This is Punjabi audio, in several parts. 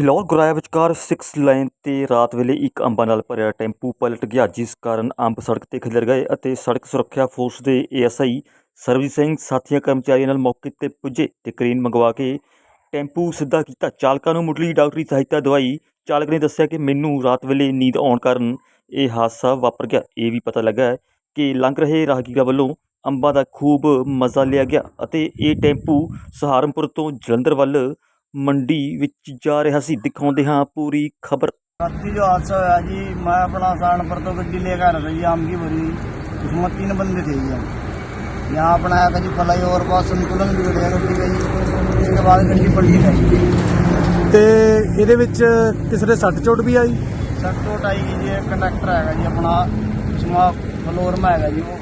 ਫਿਲੌਰ ਗੁਰਾਇਆ ਵਿਚਕਾਰ 6 ਲਾਈਨ ਤੇ ਰਾਤ ਵੇਲੇ ਇੱਕ ਅੰਬਾਂ ਨਾਲ ਭਰਿਆ ਟੈਂਪੂ ਪਲਟ ਗਿਆ, ਜਿਸ ਕਾਰਨ ਅੰਬ ਸੜਕ ਤੇ ਖਿਲਰ ਗਏ ਅਤੇ ਸੜਕ ਸੁਰੱਖਿਆ ਫੋਰਸ ਦੇ ਏਐਸਆਈ ਸਰਬਜੀਤ ਸਿੰਘ, ਸਾਥੀਆਂ, ਕਰਮਚਾਰੀਆਂ ਨਾਲ ਮੌਕੇ ਤੇ ਪੁੱਜੇ ਤੇ ਕ੍ਰੇਨ ਮੰਗਵਾ ਕੇ ਟੈਂਪੂ ਸਿੱਧਾ ਕੀਤਾ। ਚਾਲਕਾਂ ਨੂੰ ਮੁੱਢਲੀ ਡਾਕਟਰੀ ਸਹਾਇਤਾ ਦਵਾਈ। ਚਾਲਕ ਨੇ ਦੱਸਿਆ ਕਿ ਮੈਨੂੰ ਰਾਤ ਵੇਲੇ ਨੀਂਦ ਆਉਣ ਕਾਰਨ ਇਹ ਹਾਦਸਾ ਵਾਪਰ ਗਿਆ। ਇਹ ਵੀ ਪਤਾ ਲੱਗਾ ਕਿ ਲੰਘ ਰਹੇ ਰਾਹਗੀਰਾਂ ਵੱਲੋਂ ਅੰਬਾਂ ਦਾ ਖੂਬ ਮਜ਼ਾ ਲਿਆ ਗਿਆ ਅਤੇ ਇਹ ਟੈਂਪੂ ਸਹਾਰਨਪੁਰ ਤੋਂ ਜਲੰਧਰ ਵੱਲ ਮੰਡੀ ਵਿੱਚ ਜਾ ਰਿਹਾ ਸੀ ਦਿਖਾਉਂਦੇ ਹਾਂ ਪੂਰੀ ਖਬਰ रात्रि जो हादसा हुआ जी मैं अपना सहारनपुर तो गड्डी लेकर आ रहा था जी आम की भरी उसमें तीन बंदे थे जी हम यहाँ अपना आया था जी फलाई और पास संतुलन बिगड़ गया गड्डी का जी उसके बाद गड्डी पलटी गई ਤੇ ਇਹਦੇ ਵਿੱਚ ਕਿਸੇ ਦੇ ਸੱਟ ਚੋਟ ਵੀ ਆਈ सर चोट आएगी जी एक कंडक्टर आएगा जी अपना उसमें फ्लोर में आएगा जी वो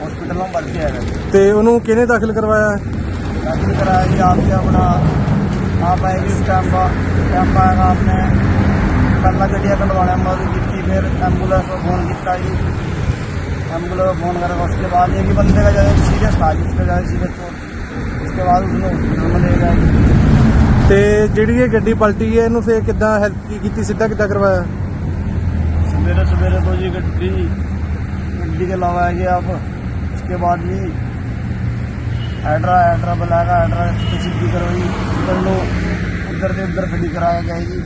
हॉस्पिटल में भर्ती आएगा जी ਤੇ ਉਹਨੂੰ ਕਿਹਨੇ ਦਾਖਲ ਕਰਵਾਇਆ दाखिल कराया जी आपके अपना आप आएगी उस टाइम का टाइम आएगा आपने पहला गड्डिया कलवाने में मदद की फिर एम्बुलेंस को फोन किया जी एम्बुलेंस को फोन करेगा उसके बाद एक ही बंदे का ज़्यादा सीरियस था जी उसका ज़्यादा सीरियस चोट उसके बाद उसने हॉस्पिटल में ले गया जी ਤੇ ਜਿਹੜੀ ਇਹ ਗੱਡੀ ਪਲਟੀ ਹੈ ਇਹਨੂੰ ਫੇਰ ਕਿੱਦਾਂ ਹੈਲਪ ਕੀ ਕੀਤੀ ਸਿੱਧਾ ਕਿੱਦਾਂ ਕਰਵਾਇਆ सवेरे सवेरे तो जी गड्डी गड्डी के लगाया जी आप उसके बाद जी एड्रा एड्रा बुलाएगा एड्रा की सीधी ਹਸਪੀਟਲ ਨੂੰ ਉੱਧਰ ਦੇ ਉੱਧਰ ਫੜੀ ਕਰਾਇਆ ਗਿਆ ਜੀ।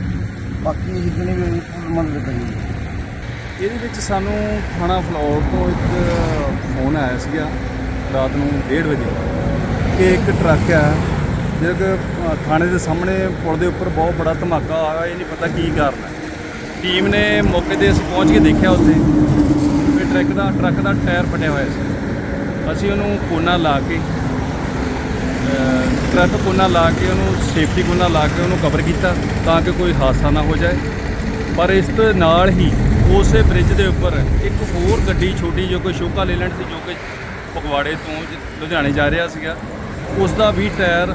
ਬਾਕੀ ਜਿੰਨੀ ਵੀ ਪੂਰੀ ਮਦਦ ਕਰੀ ਇਹਦੇ ਵਿੱਚ ਸਾਨੂੰ ਥਾਣਾ ਫਲੋਰ ਤੋਂ ਇੱਕ ਫੋਨ ਆਇਆ ਸੀਗਾ ਰਾਤ ਨੂੰ 1:30 ਵਜੇ ਕਿ ਇੱਕ ਟਰੱਕ ਆ ਜਿਹੜਾ ਕਿ ਥਾਣੇ ਦੇ ਸਾਹਮਣੇ ਪੁਲ ਦੇ ਉੱਪਰ ਬਹੁਤ ਬੜਾ ਧਮਾਕਾ ਆਇਆ, ਇਹ ਨਹੀਂ ਪਤਾ ਕੀ ਕਾਰਨ ਹੈ ਟੀਮ ਨੇ ਮੌਕੇ ਤੇ ਅਸੀਂ ਪਹੁੰਚ ਕੇ ਦੇਖਿਆ ਉੱਥੇ ਕਿ ਟਰੱਕ ਦਾ ਟਰੱਕ ਦਾ ਟਾਇਰ ਫਟਿਆ ਹੋਇਆ ਸੀ। ਅਸੀਂ ਉਹਨੂੰ ਕੋਨਾ ਲਾ ਕੇ ਟ੍ਰੈਫਿਕ ਕੋਨਾ ਲਾ ਕੇ ਉਹਨੂੰ ਸੇਫਟੀ ਕੋਨਾ ਲਾ ਕੇ ਉਹਨੂੰ ਕਵਰ ਕੀਤਾ ਤਾਂ ਕਿ ਕੋਈ ਹਾਦਸਾ ਨਾ ਹੋ ਜਾਏ। ਪਰ ਇਸ ਦੇ ਨਾਲ ਹੀ ਉਸੇ ਬ੍ਰਿਜ ਦੇ ਉੱਪਰ ਇੱਕ ਹੋਰ ਗੱਡੀ ਛੋਟੀ ਜੋ ਕੋਈ ਸ਼ੋਕਾ ਲੇਲੈਂਡ ਸੀ, ਜੋ ਕਿ ਫਗਵਾੜੇ ਤੋਂ ਲੁਧਿਆਣੇ ਜਾ ਰਿਹਾ ਸੀਗਾ ਉਸ ਦਾ ਵੀ ਟਾਇਰ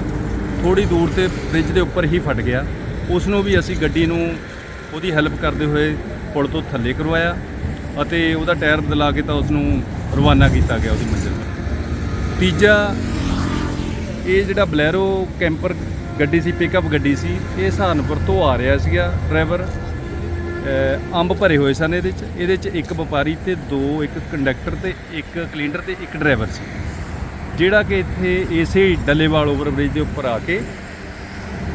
ਥੋੜੀ ਦੂਰ ਤੇ ਬ੍ਰਿਜ ਦੇ ਉੱਪਰ ਹੀ ਫਟ ਗਿਆ। ਉਸ ਨੂੰ ਵੀ ਅਸੀਂ ਗੱਡੀ ਨੂੰ ਉਹਦੀ ਹੈਲਪ ਕਰਦੇ ਹੋਏ ਪੁਲ ਤੋਂ ਥੱਲੇ ਕਰਵਾਇਆ ਅਤੇ ਉਹਦਾ ਟਾਇਰ ਬਦਲਾ ਕੇ ਤਾਂ ਉਸ ਨੂੰ ਰਵਾਨਾ ਕੀਤਾ ਗਿਆ ਉਹਦੀ ਮੰਜ਼ਿਲ ਤੀਜਾ ਇਹ ਜਿਹੜਾ ਬਲੈਰੋ ਕੈਂਪਰ ਗੱਡੀ ਸੀ ਪਿਕਅਪ ਗੱਡੀ ਸੀ, ਇਹ ਸਹਾਰਨਪੁਰ ਤੋਂ ਆ ਰਿਹਾ ਸੀਗਾ ਡਰਾਈਵਰ ਅੰਬ ਭਰੇ ਹੋਏ ਸਨ ਇਹਦੇ 'ਚ। ਇਹਦੇ 'ਚ ਇੱਕ ਵਪਾਰੀ ਤੇ ਦੋ, ਇੱਕ ਕੰਡਕਟਰ ਤੇ ਇੱਕ ਕਲੀਨਰ ਤੇ ਇੱਕ ਡਰਾਈਵਰ ਸੀ। ਜਿਹੜਾ ਕਿ ਇੱਥੇ ਇਸੇ ਡੱਲੇਵਾਲ ਓਵਰਬ੍ਰਿਜ ਦੇ ਉੱਪਰ ਆ ਕੇ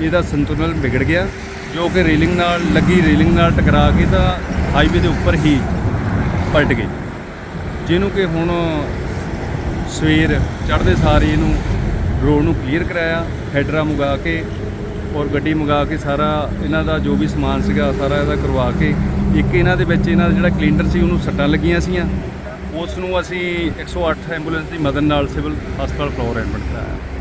ਇਹਦਾ ਸੰਤੁਲਨ ਵਿਗੜ ਗਿਆ, ਜੋ ਕਿ ਰੇਲਿੰਗ ਨਾਲ, ਲੱਗੀ ਰੇਲਿੰਗ ਨਾਲ ਟਕਰਾ ਕੇ ਤਾਂ ਹਾਈਵੇ ਦੇ ਉੱਪਰ ਹੀ ਪਲਟ ਗਈ। ਜਿਹਨੂੰ ਕਿ ਹੁਣ ਸਵੇਰ ਚੜ੍ਹਦੇ ਸਾਰ ਇਹਨੂੰ ਰੋਡ ਨੂੰ ਕਲੀਅਰ ਕਰਾਇਆ ਹੈਡਰਾ ਮੰਗਾ ਕੇ ਔਰ ਗੱਡੀ ਮੰਗਾ ਕੇ ਸਾਰਾ ਇਹਨਾਂ ਦਾ ਜੋ ਵੀ ਸਮਾਨ ਸੀਗਾ ਸਾਰਾ ਇਹਦਾ ਕਰਵਾ ਕੇ, ਇੱਕ ਇਹਨਾਂ ਦੇ ਵਿੱਚ ਇਹਨਾਂ ਦਾ ਜਿਹੜਾ ਕਲੀਨਰ ਸੀ ਉਹਨੂੰ ਸੱਟਾਂ ਲੱਗੀਆਂ ਸੀਆਂ। ਉਸ ਨੂੰ ਅਸੀਂ 108 ਐਂਬੂਲੈਂਸ ਦੀ ਮਦਦ ਨਾਲ ਸਿਵਲ ਹਸਪਤਾਲ ਫਲੋਰ ਐਡਮਿਟ ਕਰਾਇਆ।